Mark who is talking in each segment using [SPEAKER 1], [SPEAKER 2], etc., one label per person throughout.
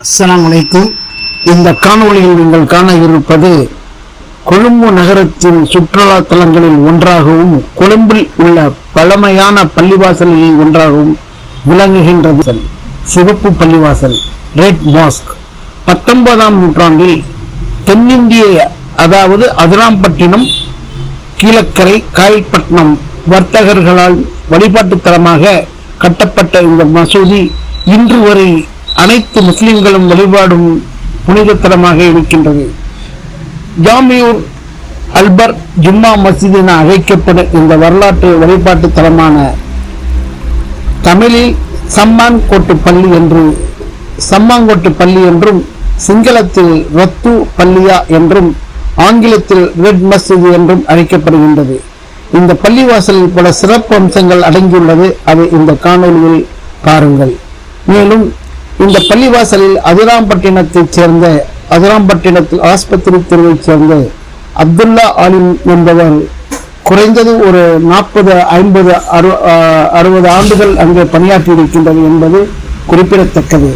[SPEAKER 1] அஸ்ஸலாமு அலைக்கும். இந்த காணொளியில் நீங்கள் காண இருப்பது கொழும்பு நகரத்தின் சுற்றுலா தலங்களில் ஒன்றாகவும் கொழும்பில் உள்ள பழமையான பள்ளிவாசல்களில் ஒன்றாகவும் விளங்குகின்றது. சிவப்பு பள்ளிவாசல் ரெட் மாஸ்க் பத்தொன்பதாம் நூற்றாண்டில் தென்னிந்திய அதாவது அதிராம்பட்டினம் கீழக்கரை காயல்பட்டினம் வர்த்தகர்களால் வழிபாட்டு தலமாக கட்டப்பட்ட இந்த மசூதி இன்று வரை அனைத்து முஸ்லிம்களும் வழிபாடும் புனிதத்தலமாக இருக்கின்றது. ஜாமியூர் அல்பர் ஜும்மா மசித் என அழைக்கப்படும் இந்த வரலாற்று வழிபாட்டு தலமான தமிழில் சம்மான்கோட்டு பள்ளி என்று சம்மாங்கோட்டு பள்ளி என்றும் சிங்களத்தில் ரத்து பள்ளியா என்றும் ஆங்கிலத்தில் ரெட் மசித் என்றும் அழைக்கப்படுகின்றது. இந்த பள்ளிவாசலில் பல சிறப்பு அம்சங்கள் அடங்கியுள்ளது. அதை இந்த காணொளியில் பாருங்கள். மேலும் இந்த பள்ளிவாசலில் அதிராம்பட்டினத்தைச் சேர்ந்த அதிராம்பட்டினத்தில் ஆஸ்பத்திரி தெருவைச் சேர்ந்த அப்துல்லா ஆலிம் என்பவர் குறைந்தது ஒரு நாற்பது ஐம்பது அறு அறுபது ஆண்டுகள் அங்கே பணியாற்றி இருக்கின்றது என்பது குறிப்பிடத்தக்கது.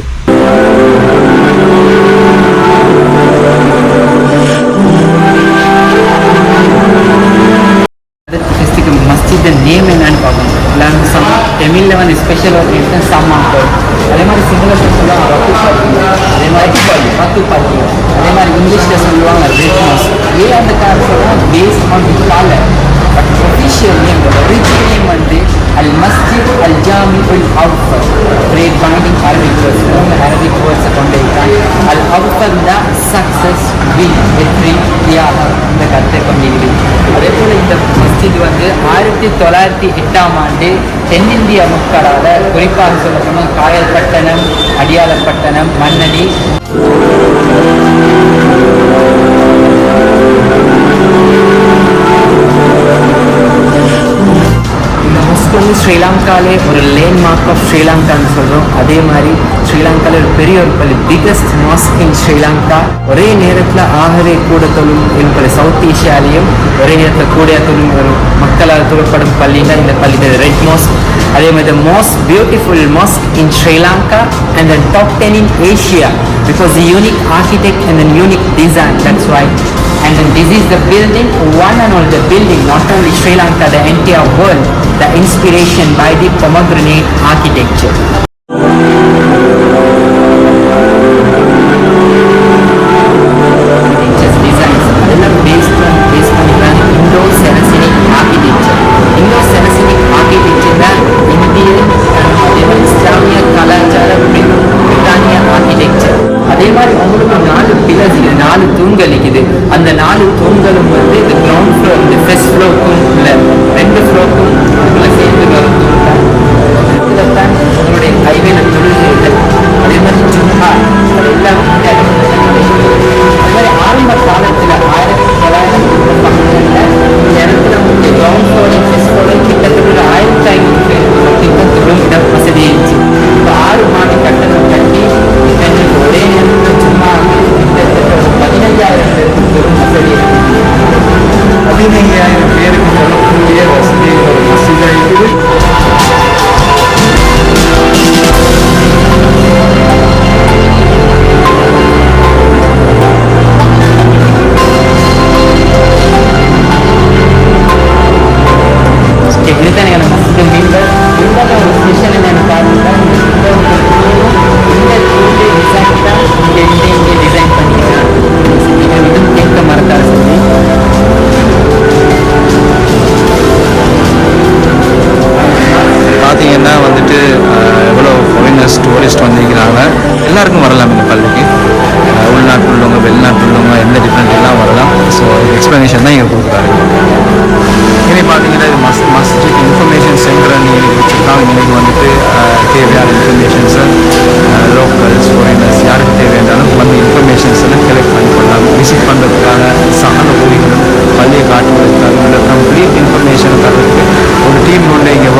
[SPEAKER 2] மஸ்ஜித் நேம் என்னன்னு பார்க்கணும் எல்லாரும் சம் தமிழில் வந்து ஸ்பெஷல் ஒர்க் சாமான் கோல் அதே மாதிரி சிங்களத்தில் சொல்லுவாங்க ரத்து பாட்டி அதே மாதிரி ரத்து பாட்டி அதே மாதிரி இங்கிலீஷில் சொல்லுவாங்க ரெட் ஏ அந்த car base on the colour but official name original name வந்து Al Masjid Al Jami Ul Alfar trade binding Arabic words மூணு அரபிக் வேர்ட்ஸை கொண்டு இருக்காங்க அல் அவுஃபர் தான் சக்ஸஸ் வின் வெற்றி தியாகம் இந்த கருத்தை கொண்டிருக்கு மஸ்ஜித் வந்து ஆயிரத்தி தொள்ளாயிரத்தி எட்டாம் ஆண்டு தென்னிந்திய மக்களால் குறிப்பாக சொல்லப்போனால் காயல்பட்டணம் அடியாளப்பட்டணம் மன்னடி இந்த மொஸ்க் வந்து ஸ்ரீலங்காலே ஒரு லேண்ட்மார்க் ஆஃப் ஸ்ரீலங்கான்னு சொல்கிறோம் அதே மாதிரி ஸ்ரீலங்காவில் ஒரு பெரிய ஒரு பள்ளி பிகஸ்ட் மாஸ்க் இன் ஸ்ரீலங்கா ஒரே நேரத்தில் ஆகவே கூட தொழும் என்பது சவுத் ஏஷியாலேயும் ஒரே நேரத்தில் கூட தொழும் ஒரு மக்களால் தொழப்படும் பள்ளினா இந்த பள்ளி ரெட் மாஸ்க் அதே மாதிரி most beautiful mask in Sri Lanka and the top 10 in Asia because the unique architect and the unique design that's why and then this is the building one and all the building not only Sri Lanka the entire world the inspiration by the pomegranate architecture
[SPEAKER 3] வந்துட்டு எவ்வளோ foreigners tourist வந்திருக்கிறாங்க. எல்லாருக்கும் வரலாம் இந்த பள்ளிக்கு. உள்நாட்டில் உள்ளவங்க வெளிநாட்டில் உள்ளவங்க எந்த டிஃப்ரெண்ட் எல்லாம் வரலாம். ஸோ எக்ஸ்ப்ளனேஷன் தான் இங்கே கொடுக்குறாங்க இனி பார்த்தீங்கன்னா இது மஸ் மஸ்ட் இன்ஃபர்மேஷன் சென்டர் நீங்கள் வச்சுருக்காங்க. இன்னைக்கு வந்துட்டு தேவையான இன்ஃபர்மேஷன்ஸை லோக்கல்ஸ் ஃபாரினர்ஸ் யாருக்கு தேவையானாலும் வந்து இன்ஃபர்மேஷன்ஸ் எல்லாம் கலெக்ட் பண்ணி கொள்ளலாம். விசிட் பண்ணுறதுக்காக சகானுபூதிகளும் பள்ளியை காட்டுவதற்காக உள்ள கம்ப்ளீட் இன்ஃபர்மேஷன் தரதுக்கு ஒரு டீம் ஒன்று இங்கே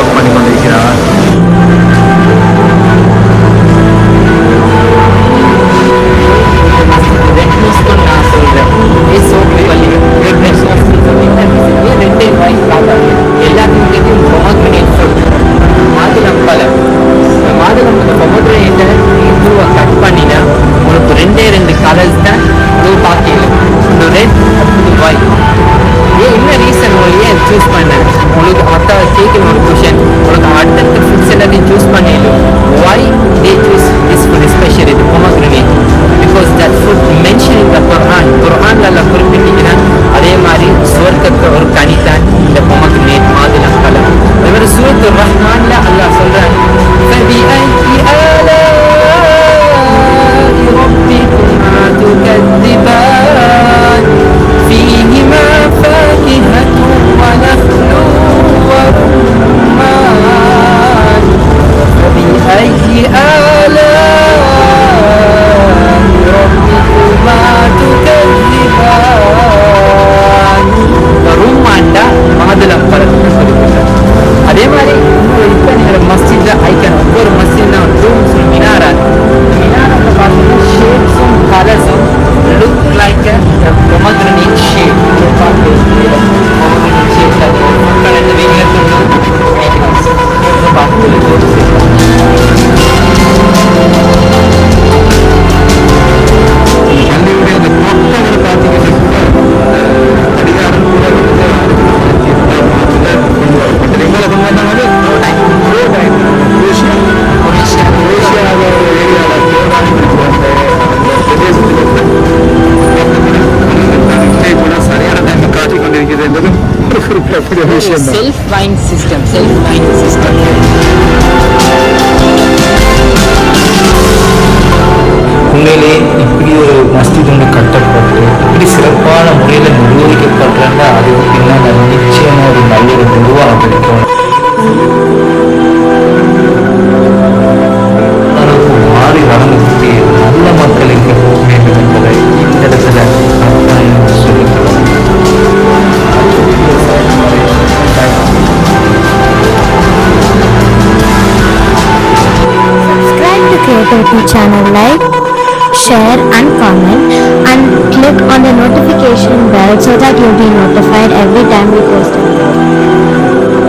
[SPEAKER 3] ಚೂಸ್ பண்ண உங்களுக்கு
[SPEAKER 2] ஆட்டா கேக்கணும் ஒரு क्वेश्चन உங்களுக்கு ஆட்டத்துக்கு ஃபிக்ஸ் எல்லாதி ಚೂಸ್ பண்ணிடு why they choose this food especially the pomegranate because that food mentioned in the Quran Quran la la குறிப்பிட்டு like it.
[SPEAKER 1] விஷயம் தான்.
[SPEAKER 2] Self weighing system self weighing system
[SPEAKER 4] உண்மையிலே இப்படி ஒரு மஸ்ஜித் ஒன்று கட்டப்பட்டு இப்படி சிறப்பான முறையில் நிர்வகிக்கப்பட்டிருந்தா அதுக்கு பின்னால் நிச்சயமாக ஒரு நல்ல ஒரு நிர்வாகம் கிடைக்கும்
[SPEAKER 5] To channel, like, share and comment and click on the notification bell so that you'll be notified every time we post a video.